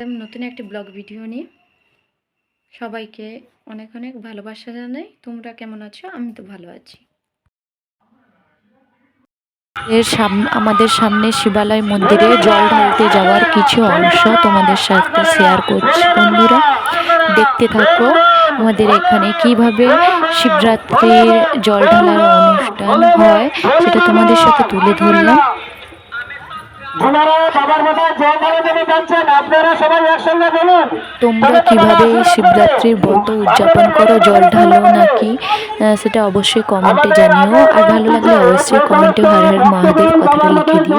নতুন একটি blog video নিয়ে সবাইকে অনেক অনেক ভালোবাসা জানাই। তোমরা কেমন আছো? আমি তো ভালো আছি। এর সামনে আমাদের সামনে শিবালয় মন্দিরে জল ঢালতে যাওয়ার কিছু অংশ তোমাদের সাথে শেয়ার করছি। বন্ধুরা, দেখতে থাকো আমাদের এখানে কীভাবে শিবরাত্রির জল ঢালার অনুষ্ঠান হয়, সেটা তোমাদের সাথে তুলে ধরলাম। ওনারা বাবার মাথায় জল ঢালা দিতে যাচ্ছেন আপনারা সবাই একসঙ্গে বলুন। তোমরা কীভাবে শিবরাত্রির ব্রত উদযাপন করো জল ঢালো নাকি? সেটা অবশ্যই কমেন্টে জানিও। আর ভালো লাগলে অবশ্যই কমেন্টে হর হর মহাদেব কথাটা লিখে দিও।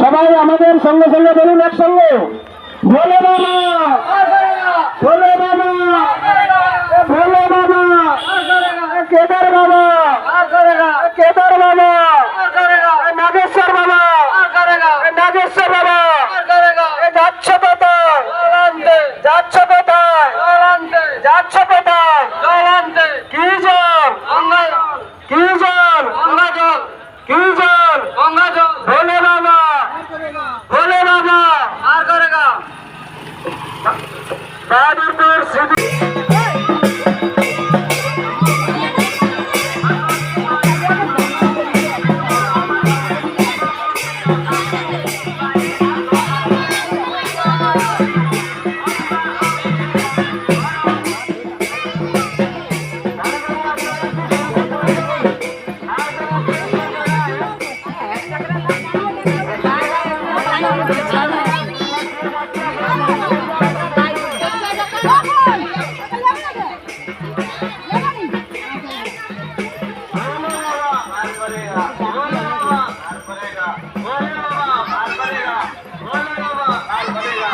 সবাই আমাদের সঙ্গে সঙ্গে বলুন একসঙ্গে। ভোলে বাবা ভোলে বাবা এ ভোলে বাবা এ কেদার বাবা এ কেদার বাবা এ নাগেশ্বর বাবা এ নাগেশ্বর বাবা এ যাচ্ছ কোথায় যাচ্ছ কোথায় যাচ্ছ কোথায় কি জল কি জল কি জল ভোলে বাবা ভোলে বাবা বাহাদুরপুর সিটি पड़ेगा। भोले बाबा भार पड़ेगा। भोले बाबा भार पड़ेगा। भोले बाबा भार पड़ेगा।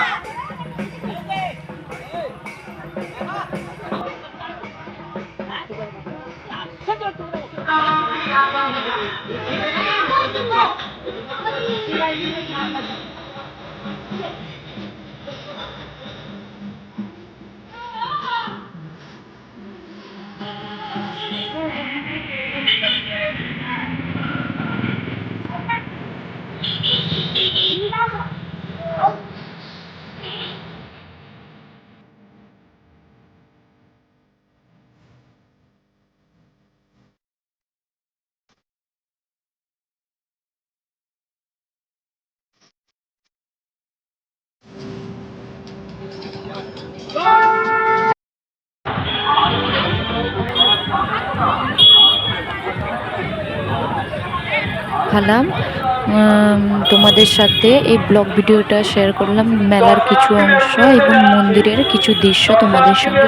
উম, তোমাদের সাথে এই ব্লগ ভিডিওটা শেয়ার করলাম। মেলার কিছু অংশ এবং মন্দিরের কিছু দৃশ্য তোমাদের সঙ্গে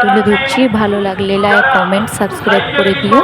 তুলে ধরছি। ভালো লাগলে লাইক কমেন্ট সাবস্ক্রাইব করে দিও।